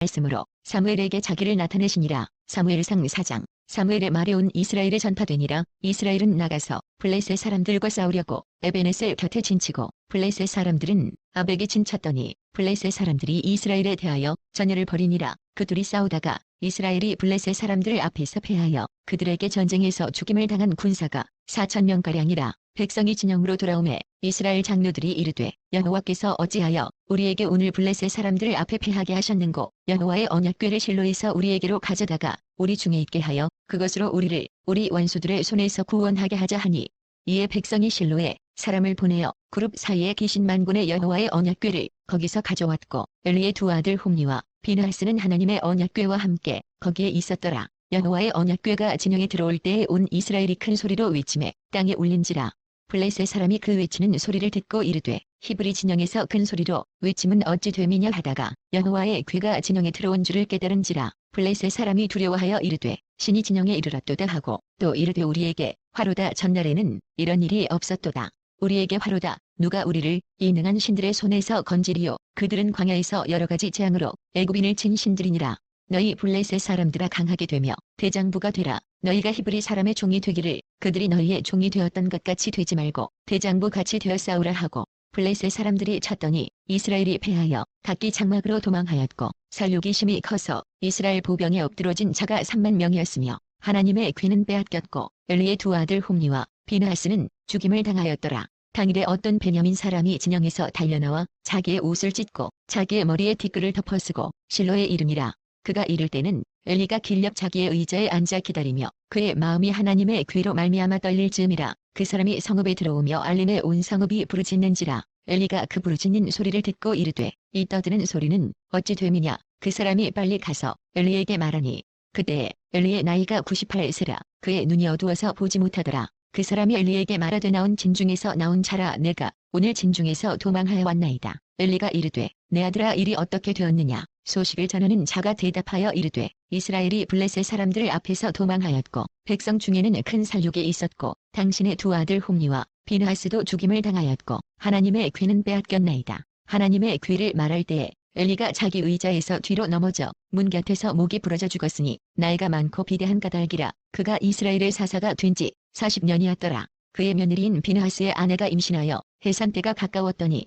말씀으로 사무엘에게 자기를 나타내시니라. 사무엘상 4장 사무엘의 말이 온 이스라엘에 전파되니라. 이스라엘은 나가서 블레셋 사람들과 싸우려고 에베네셀 곁에 진치고 블레셋 사람들은 아벡에 진쳤더니 블레셋 사람들이 이스라엘에 대하여 전열을 벌이니라. 그둘이 싸우다가 이스라엘이 블레셋 사람들 앞에서 패하여 그들에게 전쟁에서 죽임을 당한 군사가 4천 명가량이라. 백성이 진영으로 돌아오매 이스라엘 장로들이 이르되 여호와께서 어찌하여 우리에게 오늘 블레셋 사람들 앞에 패하게 하셨는고 여호와의 언약궤를 실로에서 우리에게로 가져다가 우리 중에 있게 하여 그것으로 우리를 우리 원수들의 손에서 구원하게 하자 하니 이에 백성이 실로에 사람을 보내어 그룹 사이에 계신 만군의 여호와의 언약궤를 거기서 가져왔고 엘리의 두 아들 홈니와 비나하스는 하나님의 언약궤와 함께 거기에 있었더라. 여호와의 언약궤가 진영에 들어올 때에 온 이스라엘이 큰 소리로 외침에 땅에 울린지라. 블레셋 사람이 그 외치는 소리를 듣고 이르되 히브리 진영에서 큰 소리로 외침은 어찌 됨이냐 하다가 여호와의 귀가 진영에 들어온 줄을 깨달은지라 블레셋 사람이 두려워하여 이르되 신이 진영에 이르렀도다 하고 또 이르되 우리에게 화로다 전날에는 이런 일이 없었도다. 우리에게 화로다 누가 우리를 이 능한 신들의 손에서 건지리요? 그들은 광야에서 여러 가지 재앙으로 애굽인을 친 신들이니라. 너희 블레셋 사람들아 강하게 되며 대장부가 되라. 너희가 히브리 사람의 종이 되기를 그들이 너희의 종이 되었던 것 같이 되지 말고 대장부 같이 되어 싸우라 하고 블레셋 사람들이 쳤더니 이스라엘이 패하여 각기 장막으로 도망하였고 살육이 심히 커서 이스라엘 보병에 엎드러진 자가 3만 명이었으며 하나님의 귀는 빼앗겼고 엘리의 두 아들 홈니와 비나하스는 죽임을 당하였더라. 당일에 어떤 베냐민 사람이 진영에서 달려나와 자기의 옷을 찢고 자기의 머리에 티끌을 덮어쓰고 실로에 이름이라 그가 이를 때는 엘리가 길렵 자기의 의자에 앉아 기다리며 그의 마음이 하나님의 귀로 말미암아 떨릴 즈음이라 그 사람이 성읍에 들어오며 알림에 온 성읍이 부르짖는지라 엘리가 그 부르짖는 소리를 듣고 이르되 이 떠드는 소리는 어찌 됨이냐? 그 사람이 빨리 가서 엘리에게 말하니 그때에 엘리의 나이가 98세라. 그의 눈이 어두워서 보지 못하더라. 그 사람이 엘리에게 말하되 나온 진중에서 나온 자라. 내가 오늘 진중에서 도망하여 왔나이다. 엘리가 이르되 내 아들아 일이 어떻게 되었느냐 소식을 전하는 자가 대답하여 이르되 이스라엘이 블레셋 사람들 앞에서 도망하였고 백성 중에는 큰 살육이 있었고 당신의 두 아들 홈니와 비나하스도 죽임을 당하였고 하나님의 귀는 빼앗겼나이다. 하나님의 귀를 말할 때에 엘리가 자기 의자에서 뒤로 넘어져 문 곁에서 목이 부러져 죽었으니 나이가 많고 비대한 까닭이라 그가 이스라엘의 사사가 된 지 40년이었더라. 그의 며느리인 비나하스의 아내가 임신하여 해산 때가 가까웠더니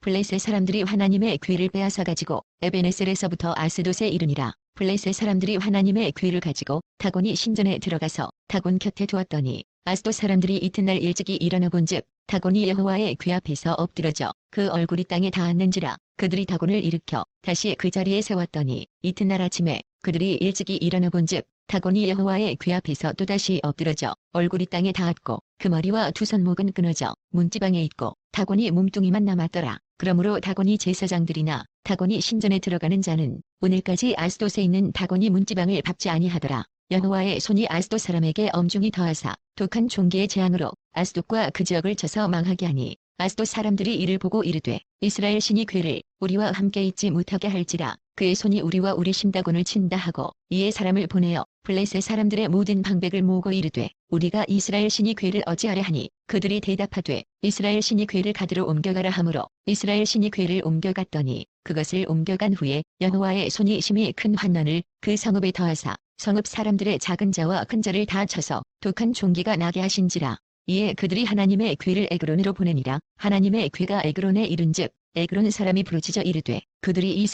블레셋 사람들이 하나님의 귀를 빼앗아 가지고 에베네셀에서부터 아스돗에 이르니라. 블레셋 사람들이 하나님의 귀를 가지고 다곤이 신전에 들어가서 다곤 곁에 두었더니 아스돗 사람들이 이튿날 일찍이 일어나 본즉 다곤이 여호와의 귀 앞에서 엎드러져 그 얼굴이 땅에 닿았는지라 그들이 다곤을 일으켜 다시 그 자리에 세웠더니 이튿날 아침에 그들이 일찍이 일어나 본즉 다곤이 여호와의 귀 앞에서 또다시 엎드러져 얼굴이 땅에 닿았고 그 머리와 두 손목은 끊어져 문지방에 있고 다곤이 몸뚱이만 남았더라. 그러므로 다곤이 제사장들이나 다곤이 신전에 들어가는 자는 오늘까지 아스돗에 있는 다곤이 문지방을 밟지 아니하더라. 여호와의 손이 아스돗 사람에게 엄중히 더하사 독한 종기의 재앙으로 아스돗과 그 지역을 쳐서 망하게 하니 아스돗 사람들이 이를 보고 이르되 이스라엘 신이 괴를 우리와 함께 있지 못하게 할지라 그의 손이 우리와 우리 신다곤을 친다 하고 이에 사람을 보내어 블레셋 사람들의 모든 방백을 모으고 이르되 우리가 이스라엘 신이 괴를 어찌하려 하니 그들이 대답하되 이스라엘 신이 괴를 가드로 옮겨가라 하므로 이스라엘 신이 괴를 옮겨갔더니 그것을 옮겨간 후에 여호와의 손이 심히 큰 환난을 그 성읍에 더하사 성읍 사람들의 작은 자와 큰 자를 다 쳐서 독한 종기가 나게 하신지라. 이에 그들이 하나님의 귀를 에그론으로 보내니라. 하나님의 귀가 에그론에 이른즉 에그론 사람이 부르짖어 이르되 그들이 이이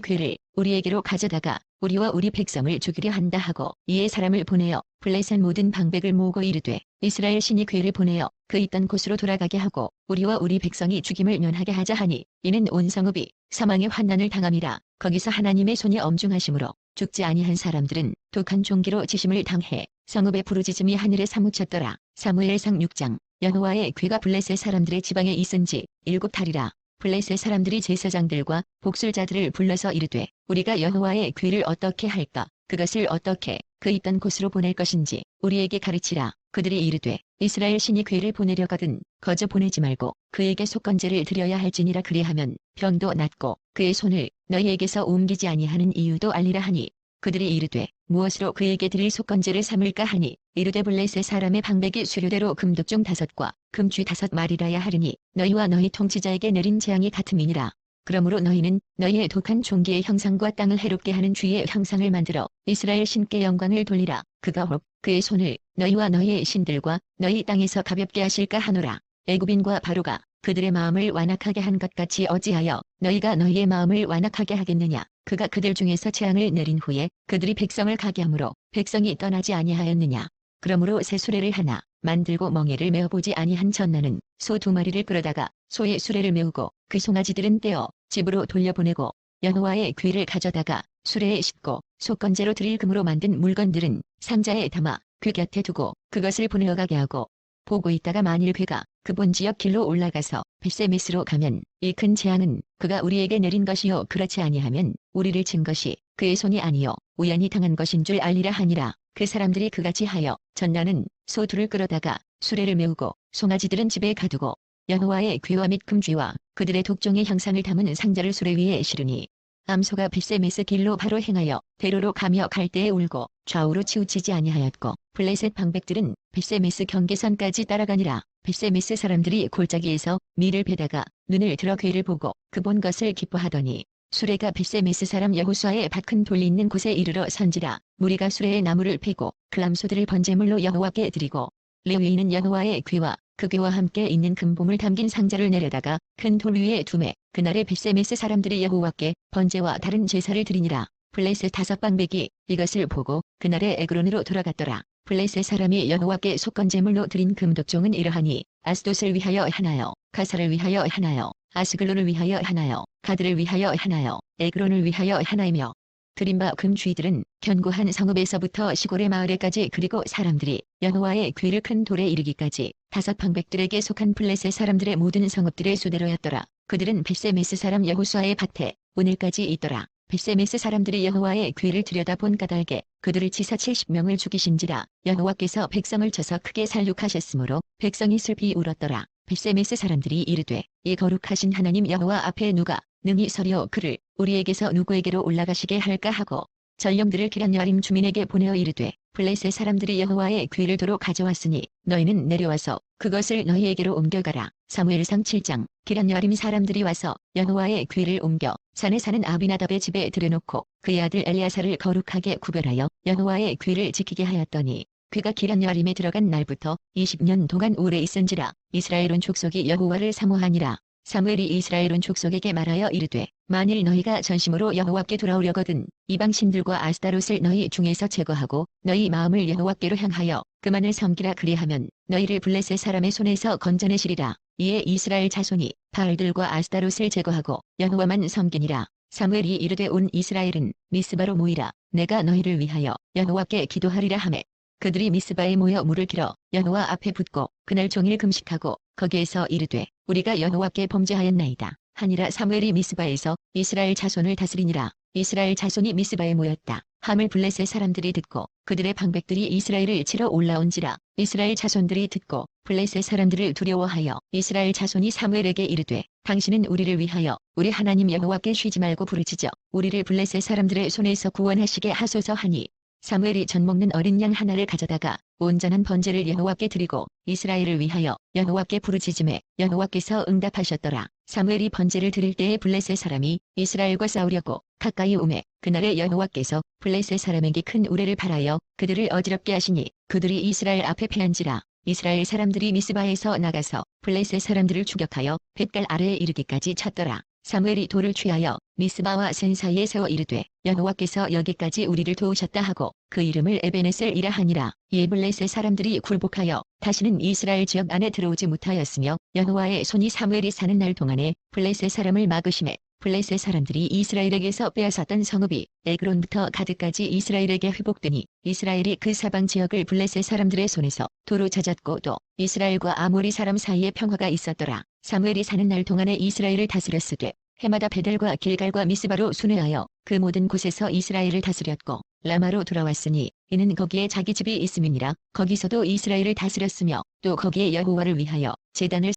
괴를 우리에게로 가져다가 우리와 우리 백성을 죽이려 한다 하고 이에 사람을 보내어 블레셋 모든 방백을 모으고 이르되 이스라엘 신이 괴를 보내어 그 있던 곳으로 돌아가게 하고 우리와 우리 백성이 죽임을 면하게 하자 하니 이는 온 성읍이 사망의 환난을 당함이라. 거기서 하나님의 손이 엄중하심으로 죽지 아니한 사람들은 독한 종기로 지심을 당해 성읍의 부르짖음이 하늘에 사무쳤더라. 사무엘상 6장. 여호와의 귀가 블레셋 사람들의 지방에 있은지 일곱 달이라 블레셋 사람들이 제사장들과 복술자들을 불러서 이르되 우리가 여호와의 귀를 어떻게 할까 그것을 어떻게 그 있던 곳으로 보낼 것인지 우리에게 가르치라. 그들이 이르되 이스라엘 신이 괴를 보내려거든 거저 보내지 말고 그에게 속건제를 드려야 할지니라 그리하면 병도 낫고 그의 손을 너희에게서 옮기지 아니하는 이유도 알리라 하니 그들이 이르되 무엇으로 그에게 드릴 속건제를 삼을까 하니 이르되 블레셋 사람의 방백이 수료대로 금독종 다섯과 금쥐 다섯 마리라야 하리니 너희와 너희 통치자에게 내린 재앙이 같음이니라. 그러므로 너희는 너희의 독한 종기의 형상과 땅을 해롭게 하는 주의 형상을 만들어 이스라엘 신께 영광을 돌리라. 그가 혹 그의 손을 너희와 너희의 신들과 너희 땅에서 가볍게 하실까 하노라. 애굽인과 바로가 그들의 마음을 완악하게 한 것 같이 어찌하여 너희가 너희의 마음을 완악하게 하겠느냐. 그가 그들 중에서 재앙을 내린 후에 그들이 백성을 가게 하므로 백성이 떠나지 아니하였느냐. 그러므로 새 수레를 하나 만들고 멍에를 메어보지 아니한 전나는 소 두 마리를 끌어다가 소의 수레를 메우고 그 송아지들은 떼어 집으로 돌려보내고 여호와의 귀를 가져다가 수레에 싣고 속건제로 드릴 금으로 만든 물건들은 상자에 담아 그 곁에 두고 그것을 보내어가게 하고 보고 있다가 만일 그가 그본 지역 길로 올라가서 벳세메스로 가면 이 큰 재앙은 그가 우리에게 내린 것이요 그렇지 아니하면 우리를 친 것이 그의 손이 아니요 우연히 당한 것인 줄 알리라 하니라. 그 사람들이 그같이 하여 전나는 소 둘을 끌어다가 수레를 메우고 송아지들은 집에 가두고 여호와의 귀와 및 금쥐와 그들의 독종의 형상을 담은 상자를 수레 위에 실으니 암소가 벳세메스 길로 바로 행하여 대로로 가며 갈대에 울고 좌우로 치우치지 아니하였고 블레셋 방백들은 벳세메스 경계선까지 따라가니라. 벳세메스 사람들이 골짜기에서 밀을 베다가 눈을 들어 괴를 보고 그 본 것을 기뻐하더니 수레가 벳세메스 사람 여호수아의 밭큰 돌이 있는 곳에 이르러 선지라. 무리가 수레에 나무를 패고 그 암소들을 번제물로 여호와께 드리고 레위인은 여호와의 귀와 그 귀와 함께 있는 금봉을 담긴 상자를 내려다가 큰 돌 위에 두매 그날에 벳세메스 사람들이 여호와께 번제와 다른 제사를 드리니라 블레셋 다섯 방백이 이것을 보고 그날에 에그론으로 돌아갔더라. 블레셋 사람이 여호와께 속건제물로 드린 금독종은 이러하니 아스돗을 위하여 하나요? 가사를 위하여 하나요? 아스글론을 위하여 하나요? 가드를 위하여 하나요? 에그론을 위하여 하나이며. 드린 바 금쥐들은 견고한 성읍에서부터 시골의 마을에까지 그리고 사람들이 여호와의 귀를 큰 돌에 이르기까지 다섯 방백들에게 속한 블레셋 사람들의 모든 성읍들의 수대로였더라. 그들은 벳세메스 사람 여호수아의 밭에 오늘까지 있더라. 벳세메스 사람들이 여호와의 귀를 들여다본 까닭에 그들을 치사 70명을 죽이신지라 여호와께서 백성을 쳐서 크게 살육하셨으므로 백성이 슬피 울었더라. 벳세메스 사람들이 이르되 이 거룩하신 하나님 여호와 앞에 누가 능히 서려 그를 우리에게서 누구에게로 올라가시게 할까 하고 전령들을 기란여림 주민에게 보내어 이르되 블레셋 사람들이 여호와의 귀를 도로 가져왔으니 너희는 내려와서 그것을 너희에게로 옮겨가라. 사무엘상 7장 기란 여림 사람들이 와서 여호와의 귀를 옮겨 산에 사는 아비나답의 집에 들여놓고 그의 아들 엘리아사를 거룩하게 구별하여 여호와의 귀를 지키게 하였더니 귀가 기란 여림에 들어간 날부터 20년 동안 오래 있은지라 이스라엘 온 족속이 여호와를 사모하니라. 사무엘이 이스라엘 온 족속에게 말하여 이르되 만일 너희가 전심으로 여호와께 돌아오려거든 이방 신들과 아스타롯을 너희 중에서 제거하고 너희 마음을 여호와께로 향하여 그만을 섬기라 그리하면 너희를 블레셋 사람의 손에서 건져내시리라. 이에 이스라엘 자손이 바알들과 아스타롯을 제거하고 여호와만 섬기니라. 사무엘이 이르되 온 이스라엘은 미스바로 모이라. 내가 너희를 위하여 여호와께 기도하리라 하매 그들이 미스바에 모여 물을 길어 여호와 앞에 붙고 그날 종일 금식하고 거기에서 이르되 우리가 여호와께 범죄하였나이다. 하니라 사무엘이 미스바에서 이스라엘 자손을 다스리니라. 이스라엘 자손이 미스바에 모였다. 함을 블레셋 사람들이 듣고 그들의 방백들이 이스라엘을 치러 올라온지라. 이스라엘 자손들이 듣고 블레셋 사람들을 두려워하여 이스라엘 자손이 사무엘에게 이르되 당신은 우리를 위하여 우리 하나님 여호와께 쉬지 말고 부르짖어 우리를 블레셋 사람들의 손에서 구원하시게 하소서 하니 사무엘이 전 먹는 어린 양 하나를 가져다가 온전한 번제를 여호와께 드리고 이스라엘을 위하여 여호와께 부르짖음에 여호와께서 응답하셨더라. 사무엘이 번제를 드릴 때에 블레셋 사람이 이스라엘과 싸우려고 가까이 오매 그날에 여호와께서 블레셋 사람에게 큰 우레를 발하여 그들을 어지럽게 하시니 그들이 이스라엘 앞에 패한지라. 이스라엘 사람들이 미스바에서 나가서 블레셋 사람들을 추격하여 뱃갈 아래에 이르기까지 쳤더라. 사무엘이 돌을 취하여 미스바와 센 사이에 세워 이르되 여호와께서 여기까지 우리를 도우셨다 하고 그 이름을 에베네셀이라 하니라 이에 블레셋 사람들이 굴복하여 다시는 이스라엘 지역 안에 들어오지 못하였으며 여호와의 손이 사무엘이 사는 날 동안에 블레셋 사람을 막으심에 블레셋 사람들이 이스라엘에게서 빼앗았던 성읍이 에그론부터 가드까지 이스라엘에게 회복되니 이스라엘이 그 사방 지역을 블레셋 사람들의 손에서 도로 찾았고 또 이스라엘과 아모리 사람 사이에 평화가 있었더라. 사무엘이 사는 날 동안에 이스라엘을 다스렸으되 해마다 베델과 길갈과 미스바로 순회하여 그 모든 곳에서 이스라엘을 다스렸고 라마로 돌아왔으니 이는 거기에 자기 집이 있음이니라. 거기서도 이스라엘을 다스렸으며 또 거기에 여호와를 위하여 제단을